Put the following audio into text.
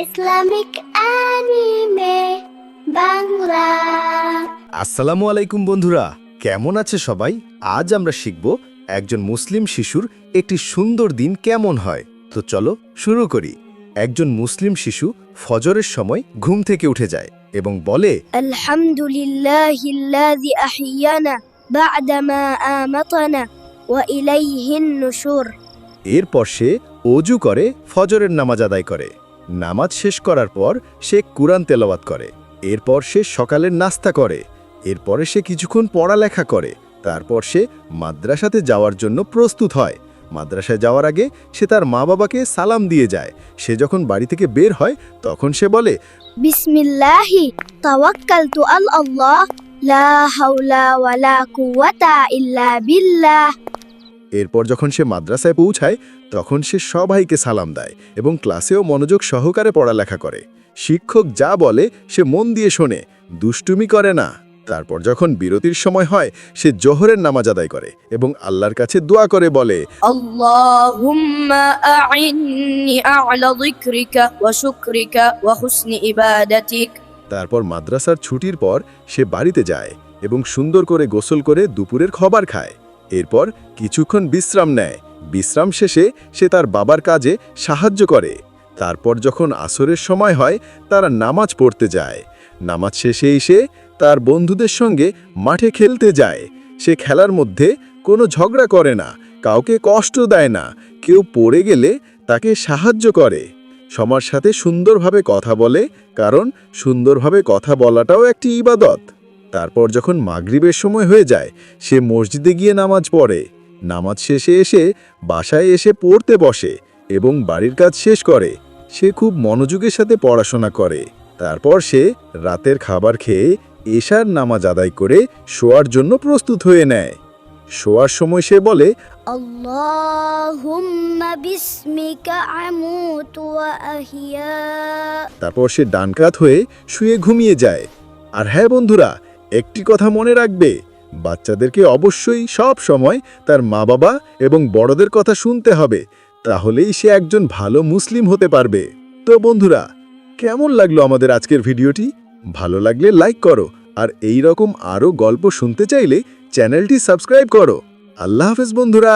Islamic anime Bangla. আসসালামু আলাইকুম বন্ধুরা কেমন আছে সবাই? আজ আমরা শিখব একজন মুসলিম শিশুর একটি সুন্দর দিন কেমন হয়। তো চলো শুরু করি। একজন মুসলিম শিশু ফজরের সময় ঘুম থেকে উঠে যায় এবং বলে এরপর সে অজু করে ফজরের নামাজ আদায় করে। নামাজ শেষ করার পর সে কোরআন তেলাওয়াত করে। এরপর সে সকালের নাস্তা করে। এরপরে সে কিছুক্ষণ পড়ালেখা করে। তারপর সে মাদ্রাসাতে যাওয়ার জন্য প্রস্তুত হয়। মাদ্রাসায় যাওয়ার আগে সে তার মা বাবাকে সালাম দিয়ে যায়। সে যখন বাড়ি থেকে বের হয়, তখন সে বলে, বিসমিল্লাহি এরপর যখন সে মাদ্রাসায় পৌঁছায় তখন সে সবাইকে সালাম দেয় এবং ক্লাসেও মনোযোগ সহকারে পড়ালেখা করে। শিক্ষক যা বলে সে মন দিয়ে শোনে দুষ্টুমি করে না। তারপর যখন বিরতির সময় হয় সে জোহরের নামাজ আদায় করে এবং আল্লাহর কাছে দোয়া করে বলে তারপর মাদ্রাসার ছুটির পর সে বাড়িতে যায় এবং সুন্দর করে গোসল করে দুপুরের খাবার খায়। এরপর কিছুক্ষণ বিশ্রাম নেয়। বিশ্রাম শেষে সে তার বাবার কাজে সাহায্য করে। তারপর যখন আসরের সময় হয়, তারা নামাজ পড়তে যায়। নামাজ শেষে এসে তার বন্ধুদের সঙ্গে মাঠে খেলতে যায়। সে খেলার মধ্যে কোনো ঝগড়া করে না, কাউকে কষ্ট দেয় না, কেউ পড়ে গেলে তাকে সাহায্য করে। সবার সাথে সুন্দরভাবে কথা বলে, কারণ সুন্দরভাবে কথা বলাটাও একটি ইবাদত। তারপর যখন মাগরিবের সময় হয়ে যায় সে মসজিদে গিয়ে নামাজ পড়ে। নামাজ শেষে এসে বাসায় এসে পড়তে বসে এবং বাড়ির কাজ শেষ করে। সে খুব মনোযোগের সাথে পড়াশোনা করে। তারপর সে রাতের খাবার খেয়ে এশার নামাজ আদায় করে শোয়ার জন্য প্রস্তুত হয়ে নেয়। শোয়ার সময় সে বলে তারপর সে ডান কাত হয়ে শুয়ে ঘুমিয়ে যায়। আর হ্যাঁ বন্ধুরা একটি কথা মনে রাখবে, বাচ্চাদেরকে অবশ্যই সব সময় তার মা বাবা এবং বড়দের কথা শুনতে হবে, তাহলেই সে একজন ভালো মুসলিম হতে পারবে। তো বন্ধুরা, কেমন লাগল আমাদের আজকের ভিডিওটি? ভালো লাগলে লাইক করো, আর এই রকম আরও গল্প শুনতে চাইলে চ্যানেলটি সাবস্ক্রাইব করো। আল্লাহ হাফেজ বন্ধুরা।